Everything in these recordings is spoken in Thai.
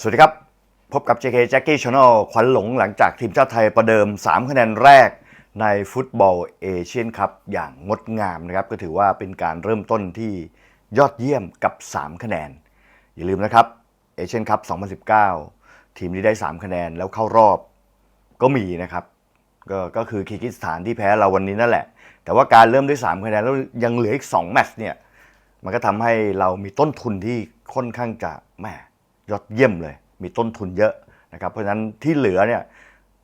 สวัสดีครับ พบกับ JK Jackie Channel ขวัญหลงหลังจากทีมชาติไทยประเดิม 3 คะแนนแรกในฟุตบอลเอเชียนคัพอย่างงดงามนะครับ ก็ถือว่าเป็นการเริ่มต้นที่ยอดเยี่ยมกับ 3 คะแนน อย่าลืมนะครับเอเชียนคัพ2019 ทีมที่ได้ 3 คะแนนแล้วเข้ารอบก็มีนะครับก็ก็คือคีร์กิสถานที่แพ้เราวันนี้นั่นแหละ แต่ว่าการเริ่มด้วย 3 คะแนนแล้วยังเหลืออีก 2 แมตช์เนี่ยมันก็ทำให้เรามีต้นทุนที่ค่อนข้างจะแหม ยอดเยี่ยมเลย มีต้นทุนเยอะนะครับ เพราะฉะนั้นที่เหลือเนี่ย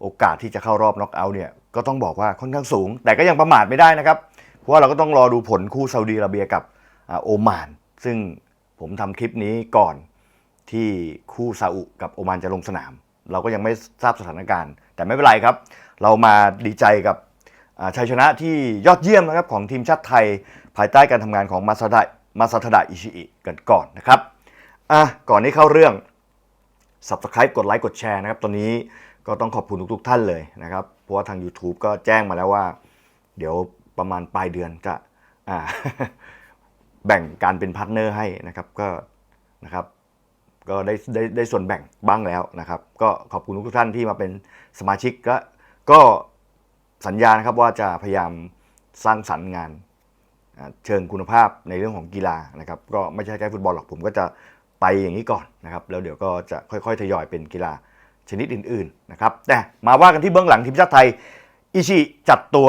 โอกาสที่จะเข้ารอบน็อกเอาท์เนี่ยก็ต้องบอกว่าค่อนข้างสูง แต่ก็ยังประมาทไม่ได้นะครับ เพราะว่าเราก็ต้องรอดูผลคู่ซาอุดีอาระเบียกับอ่าโอมาน ซึ่งผมทำคลิปนี้ก่อนที่คู่ซาอุกับโอมานจะลงสนาม เราก็ยังไม่ทราบสถานการณ์ แต่ไม่เป็นไรครับ เรามาดีใจกับชัยชนะที่ยอดเยี่ยมนะครับของทีมชาติไทย ภายใต้การทำงานของมาซาดะมาซาทดะอิชิอิกันก่อนนะครับ อะก่อนที่เข้าเรื่อง Subscribe กดไลค์กดแชร์นะครับตอนนี้ก็ต้องขอบคุณทุกๆท่านเลยนะครับ เพราะว่าทาง YouTube ก็แจ้งมาแล้วว่า เดี๋ยวประมาณปลายเดือนจะอ่าแบ่งการเป็นพาร์ทเนอร์ให้นะครับก็นะครับก็ได้ได้ได้ส่วนแบ่งบ้างแล้วนะครับ ก็ขอบคุณทุกท่านที่มาเป็นสมาชิกก็ก็สัญญานะครับว่าจะพยายามสร้างสรรค์งานเชิงคุณภาพในเรื่องของกีฬานะครับ ก็ไม่ใช่แค่ฟุตบอลหรอกผมก็จะ ไปอย่างนี้ก่อนนะครับแล้วเดี๋ยวก็จะค่อยๆทยอยเป็นกีฬาชนิดอื่นๆนะครับแต่มาว่ากันที่เบื้องหลังทีมชาติไทยอิชิจัดตัว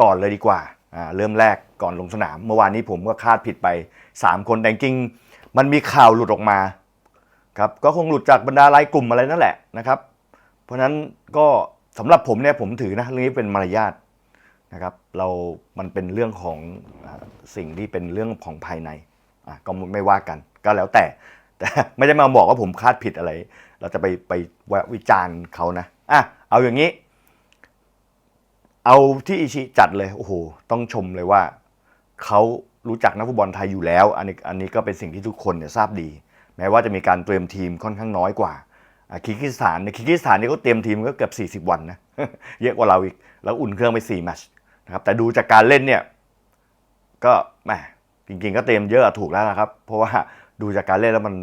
ก่อนเลยดีกว่าอ่า เริ่มแรกก่อนลงสนาม เมื่อวานนี้ผมก็คาดผิดไป 3 คนแต่จริงมันมีข่าวหลุดออกมาครับก็คงหลุดจากบรรดาไลน์กลุ่มอะไรนั่นแหละนะครับ เพราะฉะนั้นก็สำหรับผมเนี่ยผมถือนะเรื่องนี้เป็นมารยาทนะครับเรามันเป็นเรื่องของอสิ่งที่เป็นเรื่องของภายในอะก็ไม่ว่ากัน ก็แล้วแต่แต่ ไม่ได้มาบอกว่าผมคาดผิดอะไร เราจะไปไปวิจารณ์เขานะอะเอาอย่างนี้ เอาที่อิชิจัดเลยโอ้โหต้องชมเลยว่าเขารู้จักนักฟุตบอลไทยอยู่แล้ว อันนี้อันนี้ก็เป็นสิ่งที่ทุกคนเนี่ยทราบดี แม้ว่าจะมีการเตรียมทีมค่อนข้างน้อยกว่าคิร์กิสถานในคิร์กิสถานนี่เขาเตรียมทีมก็เกือบ40 วันนะเยอะกว่าเราอีก แล้วอุ่นเครื่องไป4แมตช์นะครับแต่ดูจากการเล่นเนี่ยก็แหมจริงๆก็เตรียมเยอะถูกแล้วนะครับ เพราะว่า ดูจากการเล่นแล้วมัน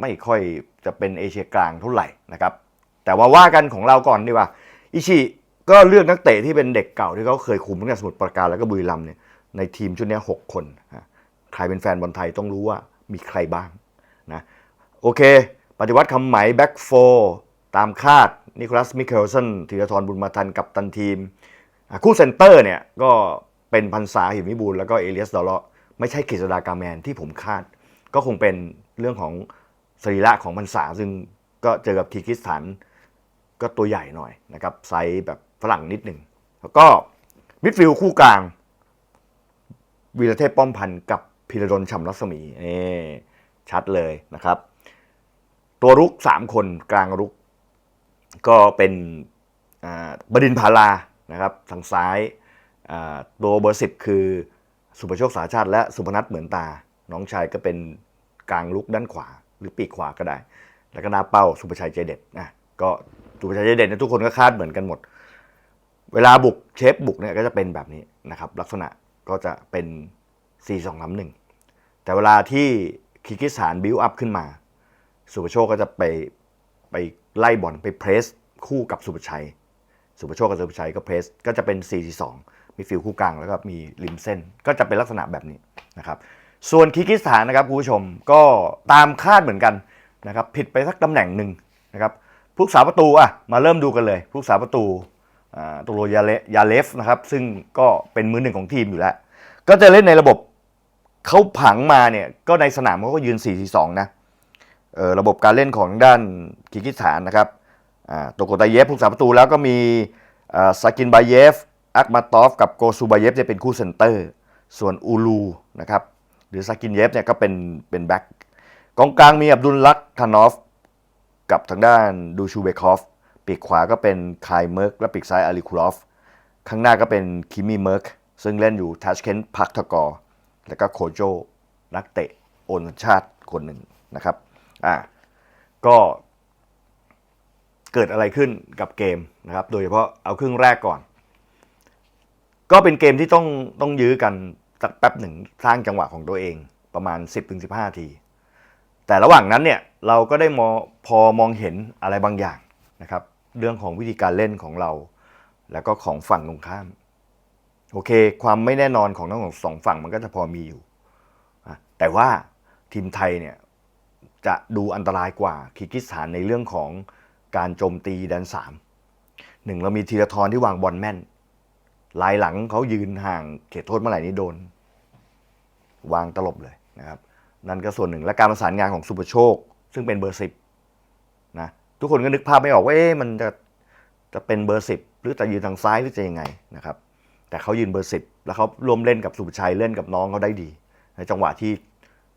ไม่ค่อยจะเป็นเอเชียกลางเท่าไหร่นะครับ แต่ว่าว่ากันของเราก่อนดีกว่า อิชิก็เลือกนักเตะที่เป็นเด็กเก่าที่เขาเคยคุมตั้งแต่สมุทรปราการแล้วก็บุรีรัมย์เนี่ยในทีมชุดนี้ยหกคนใครเป็นแฟนบอลไทยต้องรู้ว่ามีใครบ้างนะโอเค ปฏิวัติคำไหมแบ็กโฟตามคาดนิโคลัสมิเคลสันธีรทรบุญมาทันกับตันทีม คู่เซนเตอร์เนี่ยก็เป็นพันษาหิมวิบูลแล้วก็เอเลียสดอลเลาะไม่ใช่กฤษดากาแมนที่ผมคาด ก็คงเป็นเรื่องของสรีระของพันษาซึ่งก็เจอกับคีกิสถานก็ตัวใหญ่หน่อยนะครับไซส์แบบฝรั่งนิดหนึ่งแล้วก็มิดฟิลคู่กลางวีรเทพป้อมพันธ์กับพิรดลฉ่ำรัศมีนี่ชัดเลยนะครับ ตัวรุก 3 คนกลางรุก ก็เป็นอ่าบดินพารานะครับทางซ้ายอ่าตัวเบอร์สิบคือสุภโชคสาชาติ และสุพนัทเหมือนตา น้องชายก็เป็นกลางลุกด้านขวา หรือปีกขวาก็ได้ แล้วก็หน้าเป้าสุภชัยใจเด็ดนะก็สุภชัยใจเด็ดเนี่ยทุกคนก็คาดเหมือนกันหมด เวลาบุกเชฟบุกเนี่ยก็จะเป็นแบบนี้นะครับ ลักษณะก็จะเป็น 4 2 3 1 แต่เวลาที่คิกิสานบิวอัพขึ้นมา สุภโชคก็จะไปไปไล่บอลไปเพรสคู่กับสุภชัย สุภโชคกับสุภชัยก็เพรสก็จะเป็น 4 4 2มีฟิลคู่กลางแล้วก็มีริมเส้น ก็จะเป็นลักษณะแบบนี้นะครับ ส่วนคิกิสถานนะครับคุณผู้ชมก็ตามคาดเหมือนกันนะครับผิดไปสักตำแหน่งหนึ่งนะครับผู้รักษาประตูอะมาเริ่มดูกันเลยผู้รักษาประตูตัวโรยาเลยาเลฟนะครับซึ่งก็เป็นมือหนึ่งของทีมอยู่แล้ว ก็จะเล่นในระบบเขาผังมาเนี่ยก็ในสนามเขาก็ยืน 4-4-2 นะเออระบบการเล่นของด้านกิกิสถานนะครับโตโกตาเยฟผู้รักษาประตูแล้วก็มีอ่าซากินบาเยฟอักมาตอฟกับโกซูบาเยฟจะเป็นคู่เซนเตอร์ ส่วนอูลูนะครับ หรือซากินเยฟเนี่ยก็เป็นเป็นแบ็กกองกลางมีอับดุลลักษณ์คานอฟ กับทางด้านดูชูเบคอฟปีกขวาก็เป็นคายเมิร์กและปีกซ้ายอาลีคูลอฟ ข้างหน้าก็เป็นคิมมี่เมิร์กซึ่งเล่นอยู่ทัชเคนพักทกอร์แล้วก็โคโจนักเตะโอนชาติคนหนึ่งนะครับอ่าก็เกิดอะไรขึ้นกับเกมนะครับ โดยเฉพาะเอาครึ่งแรกก่อน ก็เป็นเกมที่ต้องต้องยื้อกัน สักแป๊บหนึ่งสร้างจังหวะของตัวเองประมาณ 10-15นาที แต่ระหว่างนั้นเนี่ยเราก็ได้มอพอมองเห็นอะไรบางอย่างนะครับ เรื่องของวิธีการเล่นของเรา แล้วก็ของฝั่งตรงข้าม โอเค ความไม่แน่นอนของทั้งสองฝั่งมันก็จะพอมีอยู่ แต่ว่าทีมไทยเนี่ยจะดูอันตรายกว่าคีกิสถานในเรื่องของการโจมตีแดนสามหนึ่งเรามีธีรทรที่วางบอลแม่น ลายหลังเขายืนห่างเขตโทษเมื่อไหร่นี้โดน วางตลบเลยนะครับ นั่นก็ส่วนหนึ่งและการประสานงานของสุปโชค ซึ่งเป็นเบอร์สิบนะทุกคนก็นึกภาพไม่ออกว่าเอ๊ะมันจะจะเป็นเบอร์สิบหรือจะยืนทางซ้ายหรือจะยังไงนะครับ แต่เขายืนเบอร์สิบแล้วเขาร่วมเล่นกับสุภชัยเล่นกับน้องเขาได้ดี ในจังหวะที่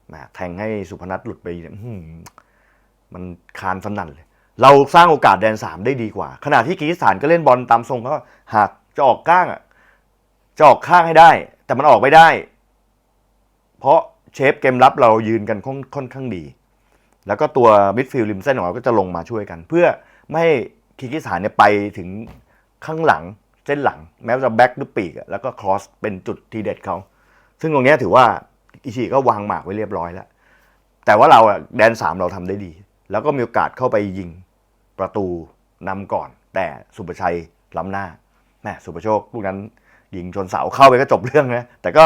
แหมแทงให้สุพนัทหลุดไปเนี่ยมันคานสนั่นเลย เราสร้างโอกาสแดนสามได้ดีกว่า ขณะที่กีฬสถานก็เล่นบอลตามทรงเขาหากจะออกข้างอะ จะออกข้างให้ได้ แต่มันออกไม่ได้ เพราะเชฟเกมรับเรายืนกันค่อนอนข้างดี แล้วก็ตัวมิดฟิลด์ริมเส้นของเราก็จะลงมาช่วยกัน เพื่อไม่ให้คีร์กิสถานเนี่ยไปถึงข้างหลังเส้นหลัง แม้ว่าจะแบ็กหรือปีกแล้วก็ครอสเป็นจุดทีเด็ดเขาซึ่งตรงนี้ถือว่าอิชิก็วางหมากไว้เรียบร้อยแล้ว แต่ว่าเราอะแดนสามเราทำได้ดี แล้วก็มีโอกาสเข้าไปยิงประตูนำก่อน แต่สุประชัยล้ำหน้าแหมสุประโชคลูกนั้น ยิงชนเสาเข้าไปก็จบเรื่องนะแต่ก็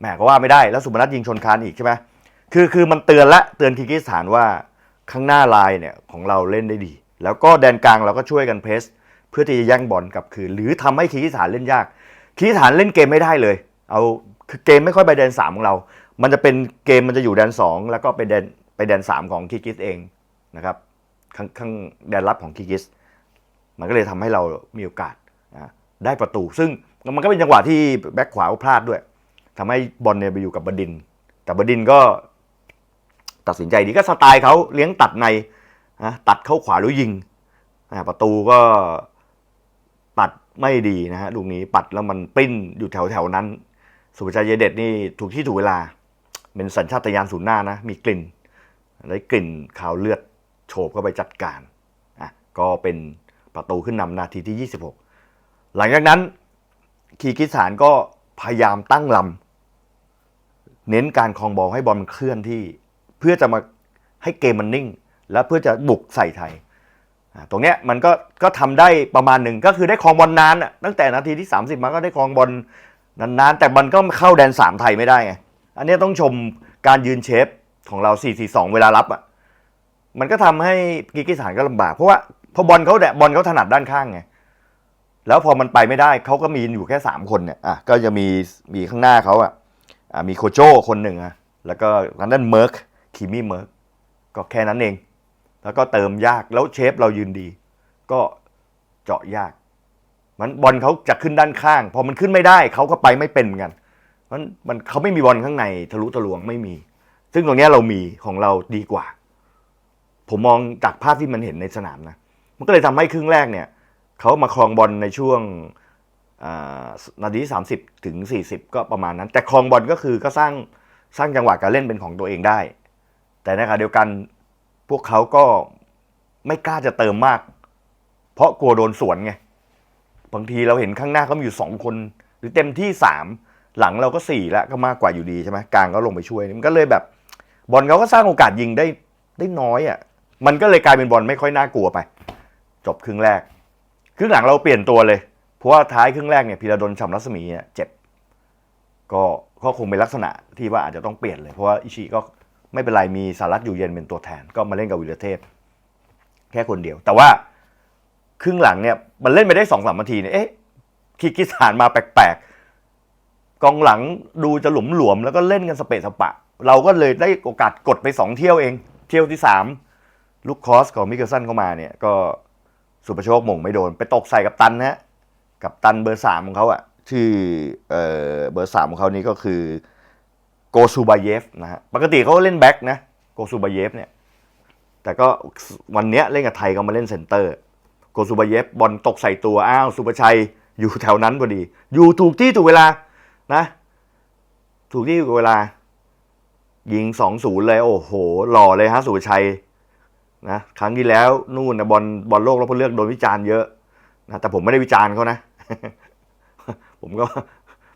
แหมก็ว่าไม่ได้แล้วสุพนัทยิงชนคานอีกใช่ไหมคือคือมันเตือนละเตือนคีร์กิสถานว่าข้างหน้าลายเนี่ยของเราเล่นได้ดี แล้วก็แดนกลางเราก็ช่วยกันเพรสเพื่อที่จะแย่งบอลกลับคืนหรือทำให้คีร์กิสถานเล่นยากคีร์กิสถานเล่นเกมไม่ได้เลย เอาคือเกมไม่ค่อยไปแดนสามของเรา มันจะเป็นเกมมันจะอยู่แดนสองแล้วก็ไปแดนไปแดนสามของคีร์กิสเองนะครับข้างข้างแดนรับของคีร์กิสมันก็เลยทำให้เรามีโอกาสนะได้ประตู ซึ่ง มันก็เป็นจังหวะที่แบ็คขวาพลาดด้วยทำให้บอลเนี่ยไปอยู่กับบดิน แต่บดินก็ตัดสินใจดีก็สไตล์เขาเลี้ยงตัดในนะตัดเข้าขวาแล้วยิงประตูก็ปัดไม่ดีนะฮะลูกนี้ปัดแล้วมันปิ้นอยู่แถวแถวนั้น สุภชัยเยเด็ดนี่ถูกที่ถูกเวลา เป็นสัญชาตญาณศูนย์หน้านะ มีกลิ่นได้กลิ่นขาวเลือดโฉบเข้าไปจัดการอะก็เป็นประตูขึ้นนำนาทีที่ 26 หลังจากนั้น คีกิสถานก็พยายามตั้งลำเน้นการคลองบอลให้บอลมันเคลื่อนที่ เพื่อจะมาให้เกมมันนิ่ง และเพื่อจะบุกใส่ไทยตรงเนี้ยมันก็ก็ทำได้ประมาณหนึ่งก็คือได้คลองบอลนานตั้งแต่นาทีที่ 30 มาก็ได้คลองบอลนานๆ แต่มันก็เข้าแดน 3 ไทยไม่ได้ไงอันนี้ต้องชมการยืนเชฟของเรา 4-4-2 เวลารับอะมันก็ทำให้กิกิสถานก็ลำบาก เพราะว่าพอบอลเขาแดะบอลเขาถนัดด้านข้างไง แล้วพอมันไปไม่ได้เขาก็มีอยู่แค่ 3 คนเนี่ยอะก็จะมีมีข้างหน้าเขาอะอะมีโคโจคนหนึ่งอะแล้วก็ทางด้านเมิร์กคิมี่เมิร์กก็แค่นั้นเอง แล้วก็เติมยากแล้วเชฟเรายืนดี ก็เจาะยาก มันบอลเขาจะขึ้นด้านข้าง พอมันขึ้นไม่ได้เขาก็ไปไม่เป็นเหมือนกันมันมันเขาไม่มีบอลข้างในทะลุทะลวงไม่มี ซึ่งตรงนี้เรามีของเราดีกว่า ผมมองจากภาพที่มันเห็นในสนามนะ มันก็เลยทำให้ครึ่งแรกเนี่ย เขามาครองบอลในช่วงนาทีสามสิบถึงสี่สิบก็ประมาณนั้น แต่ครองบอลก็คือก็สร้างสร้างจังหวะการเล่นเป็นของตัวเองได้ แต่ในขณะเดียวกันพวกเขาก็ไม่กล้าจะเติมมาก เพราะกลัวโดนสวนไงบางทีเราเห็นข้างหน้าเขามีอยู่สองคน หรือเต็มที่สามหลังเราก็สี่ล้วก็มากกว่าอยู่ดีใช่ไหมกลางก็ลงไปช่วยมันก็เลยแบบ บอลเขาก็สร้างโอกาสยิงได้ได้น้อยอะมันก็เลยกลายเป็นบอลไม่ค่อยน่ากลัวไป จบครึ่งแรก ครึ่งหลังเราเปลี่ยนตัวเลย เพราะว่าท้ายครึ่งแรกเนี่ยพีระดลฉ่ำรัศมีเนี่ยเจ็บก็ก็คงเป็นลักษณะที่ว่าอาจจะต้องเปลี่ยนเลย เพราะว่าอิชิก็ไม่เป็นไรมีสารัตอยู่เย็นเป็นตัวแทน ก็มาเล่นกับวิลเทพ แค่คนเดียว แต่ว่าครึ่งหลังเนี่ยมันเล่นไปได้สองสามนาทีเนี่ยเอ๊ะคีกิสานมาแปลกๆกองหลังดูจะหลุมหลวมๆแล้วก็เล่นกันสเปะสปะ เราก็เลยได้โอกาสกดไปสองเที่ยวเอง เที่ยวที่สามลูกคอสของมิเกลสันเข้ามาเนี่ยก็ สุประโชคมงไม่โดน ไปตกใส่กับตันนะกับตันเบอร์สามของเขาอะชื่อเอ่อเบอร์สามของเขานี่ก็คือโกซูบาเยฟนะฮะปกติเขาเล่นแบ็คนะโกซูบาเยฟเนี่ยแต่ก็วันเนี้ยเล่นกับไทยก็มาเล่นเซนเตอร์ โกซูบาเยฟบอลตกใส่ตัวอ้าวสุประชัยอยู่แถวนั้นพอดี อยู่ถูกที่ถูกเวลานะ ถูกที่ถูกเวลา ยิงสองศูนย์เลย โอ้โห หล่อเลยฮะสุประชัย นะครั้งที่แล้วนู่นนะบอลบอลโลกแล้วพเลือกโดนวิจารณ์เยอะนะแต่ผมไม่ได้วิจารณ์เขานะ ผมก็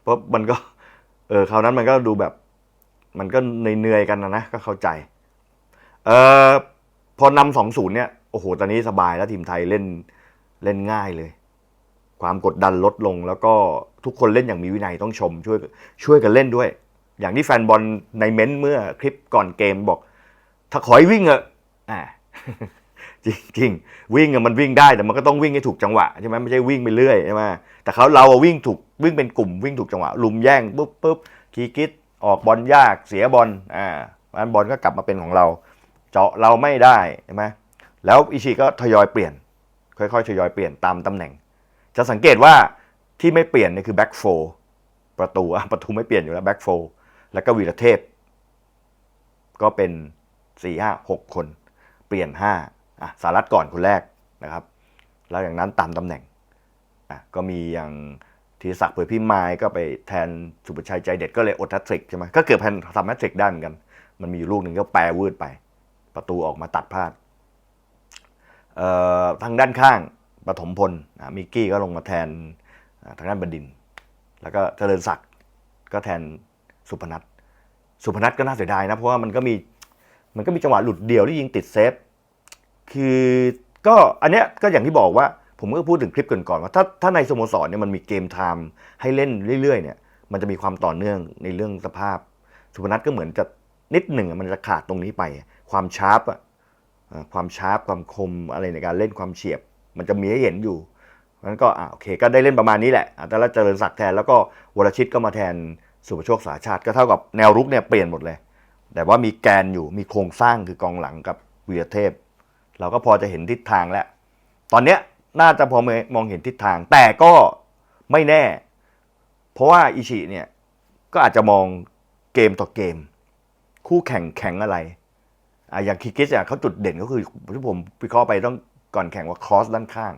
เพราะมันก็ เออคราวนั้นมันก็ดูแบบ มันก็เหนื่อยๆกันนะนะก็เข้าใจ เอ่อพอนำสองศูนย์เนี่ยโอ้โหตอนนี้สบายแล้วทีมไทยเล่นเล่นง่ายเลย ความกดดันลดลง แล้วก็ทุกคนเล่นอย่างมีวินัยต้องชม ช่วยช่วยกันเล่นด้วย อย่างที่แฟนบอลในเม้นต์เมื่อคลิปก่อนเกมบอก ถ้าขอให้วิ่งเอะอ่า จริงจริงๆวิ่งอะมันวิ่งได้แต่มันก็ต้องวิ่งให้ถูกจังหวะใช่ไหมไม่ใช่วิ่งไปเรื่อยใช่ไหมแต่เขาเราอะวิ่งถูกวิ่งเป็นกลุ่มวิ่งถูกจังหวะลุมแย่งปุ๊บปุ๊บคีกิดออกบอลยากเสียบอลอ่าอันบอลก็กลับมาเป็นของเรา เจาะเราไม่ได้ใช่ไหมแล้วอิชิก็ทยอยเปลี่ยน ค่อยๆทยอยเปลี่ยนตามตำแหน่ง จะสังเกตว่าที่ไม่เปลี่ยนนี่คือแบ็กโฟประตูประตูไม่เปลี่ยนอยู่แล้วแบ็กโฟแล้วก็วีรเทพ ก็เป็นสี่ห้าหกคน ปลี่ยนห้าอะสารัตก่อนคนแรกนะครับแล้วอย่างนั้นตามตำแหน่งอะก็มีอย่างธีรศักดิ์เผยพิมายก็ไปแทนสุประชัยใจเด็ดก็เลยอดแฮตทริกใช่ไหมก็เกือบแทนทำแฮตทริกได้เหมือนกัน มันมีอยู่ลูกหนึ่งก็แปรวืดไป ประตูออกมาตัดพลาดเอ่อทางด้านข้างปฐมพลอะมิกกี้ก็ลงมาแทนทางด้านบดิน แล้วก็เจริญศักดิ์ก็แทนสุพนัทสุพนัทก็น่าเสียดายนะ เพราะว่ามันก็มี มันก็มีจังหวะหลุดเดียวที่ยิงติดเซฟ คือก็อันเนี้ยก็อย่างที่บอกว่า ผมก็พูดถึงคลิปก่อนๆว่าถ้าถ้าในสโมสรเนี่ยมันมีเกมไทม์ให้เล่นเรื่อยๆเนี่ยมันจะมีความต่อเนื่องในเรื่องสภาพ สุพนัทก็เหมือนจะนิดหนึ่งมันจะขาดตรงนี้ไป ความชาร์ปอะอ่าความชาร์ปความคมอะไรในการเล่นความเฉียบ มันจะมีให้เห็นอยู่นั้นก็อ่าโอเค ก็ได้เล่นประมาณนี้แหละอะแต่ละเจริญศักดิ์แทนแล้วก็วรชิตก็มาแทนสุภโชคสาชาติก็เท่ากับแนวรุกเนี่ยเปลี่ยนหมดเลย แต่ว่ามีแกนอยู่มีโครงสร้างคือกองหลังกับวีรเทพ เราก็พอจะเห็นทิศทางแล้ว ตอนเนี้ยน่าจะพอมองเห็นทิศทาง แต่ก็ไม่แน่ เพราะว่าอิชิเนี่ยก็อาจจะมองเกมต่อเกม คู่แข่งแข่งอะไรอะอย่างคิกิสเนี่ยเขาจุดเด่นก็คือที่ผมวิเคราะห์ไปต้องก่อนแข่งว่าคอสด้านข้าง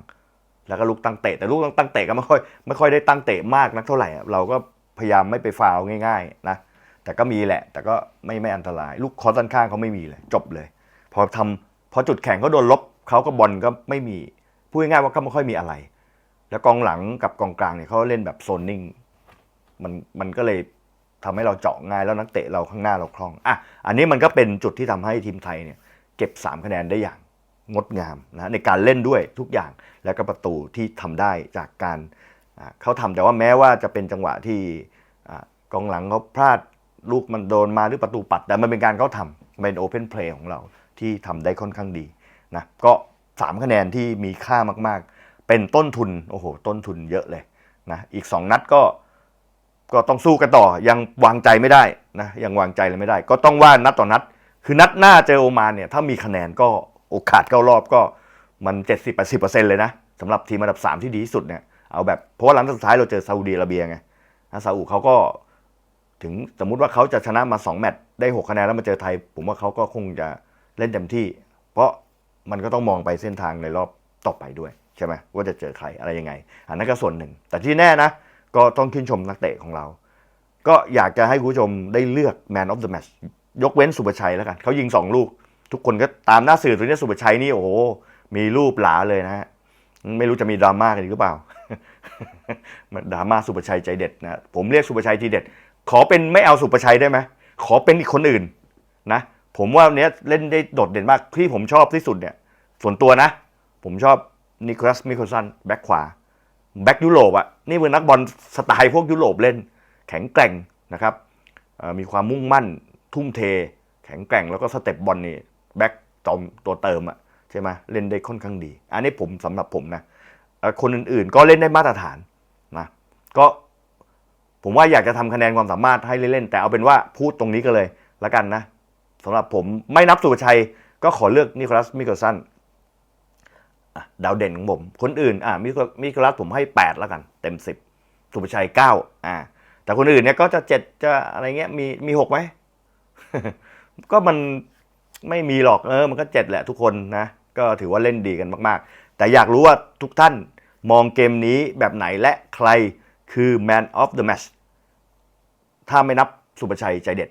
แล้วก็ลูกตั้งเตะแต่ลูกตั้งเตะก็ไม่ค่อยไม่ค่อยได้ตั้งเตะมากนักเท่าไหร่เราก็พยายามไม่ไปฟาวง่าย ๆ นะ แต่ก็มีแหละ แต่ก็ไม่ไม่อันตราย ลูกคอร์สด้านข้างเขาไม่มีเลย จบเลย พอทำพอจุดแข่งเขาโดนลบเขาก็บอลก็ไม่มี พูดง่ายๆว่าก็ไม่ค่อยมีอะไร แล้วกองหลังกับกองกลางเนี่ยเขาเล่นแบบโซนนิ่ง มันมันก็เลยทำให้เราเจาะง่ายแล้วนักเตะเราข้างหน้าเราคล่อง อะ อันนี้มันก็เป็นจุดที่ทำให้ทีมไทยเนี่ยเก็บ 3 คะแนนได้อย่างงดงามนะในการเล่นด้วยทุกอย่างแล้วก็ประตูที่ทำได้จากการเขาทำแต่ว่าแม้ว่าจะเป็นจังหวะที่กองหลังเขาพลาด ลูกมันโดนมาหรือประตูปัด แต่มันเป็นการเขาทำเป็นโอเพนเพลย์ของเราที่ทำได้ค่อนข้างดีนะก็ 3 คะแนนที่มีค่ามากๆ เป็นต้นทุนโอ้โหต้นทุนเยอะเลยนะอีก 2 นัดก็ก็ต้องสู้กันต่อยังวางใจไม่ได้นะยังวางใจเลยไม่ได้ ก็ต้องว่านัดต่อนัด คือนัดหน้าเจอโอมานเนี่ยถ้ามีคะแนนก็โอกาสเข้ารอบก็มัน 70-80%เลยนะสำหรับทีมอันดับ 3 ที่ดีที่สุดเนี่ยเอาแบบเพราะว่าหลังจากสุดท้ายเราเจอซาอุดีอาระเบียไงนะซาอุเขาก็ ถึงสมมุติว่าเขาจะชนะมา 2 แมตช์ได้ 6 คะแนนแล้วมาเจอไทย ผมว่าเขาก็คงจะเล่นเต็มที่ เพราะมันก็ต้องมองไปเส้นทางในรอบต่อไปด้วยใช่ไหมว่าจะเจอใครอะไรยังไง อันนั้นก็ส่วนหนึ่ง แต่ที่แน่นะ ก็ต้องชื่นชมนักเตะของเรา ก็อยากจะให้คุณผู้ชมได้เลือก Man of the Match ยกเว้นสุประชัยแล้วกันเขายิง 2 ลูก ทุกคนก็ตามหน้าสื่อตัวนี้สุประชัยนี่โอ้โหมีรูปหลาเลยนะฮะไม่รู้จะมีดราม่ากันหรือเปล่าดราม่าสุประชัยใจเด็ดนะผมเรียกสุประชัยทีเด็ด ขอเป็นไม่เอาสุประชัยได้ไหมขอเป็นอีกคนอื่นนะ ผมว่าวันเนี้ยเล่นได้โดดเด่นมากที่ผมชอบที่สุดเนี่ยส่วนตัวนะ ผมชอบนิโคลัสมิโคลสันแบ็คขวาแบ็คยุโรปอะนี่เป็นนักบอลสไตล์พวกยุโรปเล่น แข็งแกร่งนะครับมีความมุ่งมั่น ทุ่มเท แข็งแกร่งแล้วก็สเต็ปบอลนี่แบ็คจอมตัวเติมอะใช่ไหมเล่นได้ค่อนข้างดี อันนี้ผมสำหรับผมนะคนอื่นๆก็เล่นได้มาตรฐานนะก็ ผมว่าอยากจะทำคะแนนความสามารถให้เล่นๆ แต่เอาเป็นว่าพูดตรงนี้ก็เลยละกันนะสำหรับผมไม่นับสุภชัยก็ขอเลือกนิโคลัสมิเคิลสันดาวเด่นของผม คนอื่นอะมิโคมิโคลัสผมให้ 8 แล้วกัน เต็ม 10สุภชัย 9 อ่า แต่คนอื่นเนี่ยก็จะ 7 จะอะไรเงี้ยมีมี6ไหม ก็มันไม่มีหรอกเออมันก็7แหละทุกคนนะ ก็ถือว่าเล่นดีกันมาก ๆ แต่อยากรู้ว่าทุกท่านมองเกมนี้แบบไหนและใครคือ Man of the Match ถ้าไม่นับสุประชัยใจเด็ด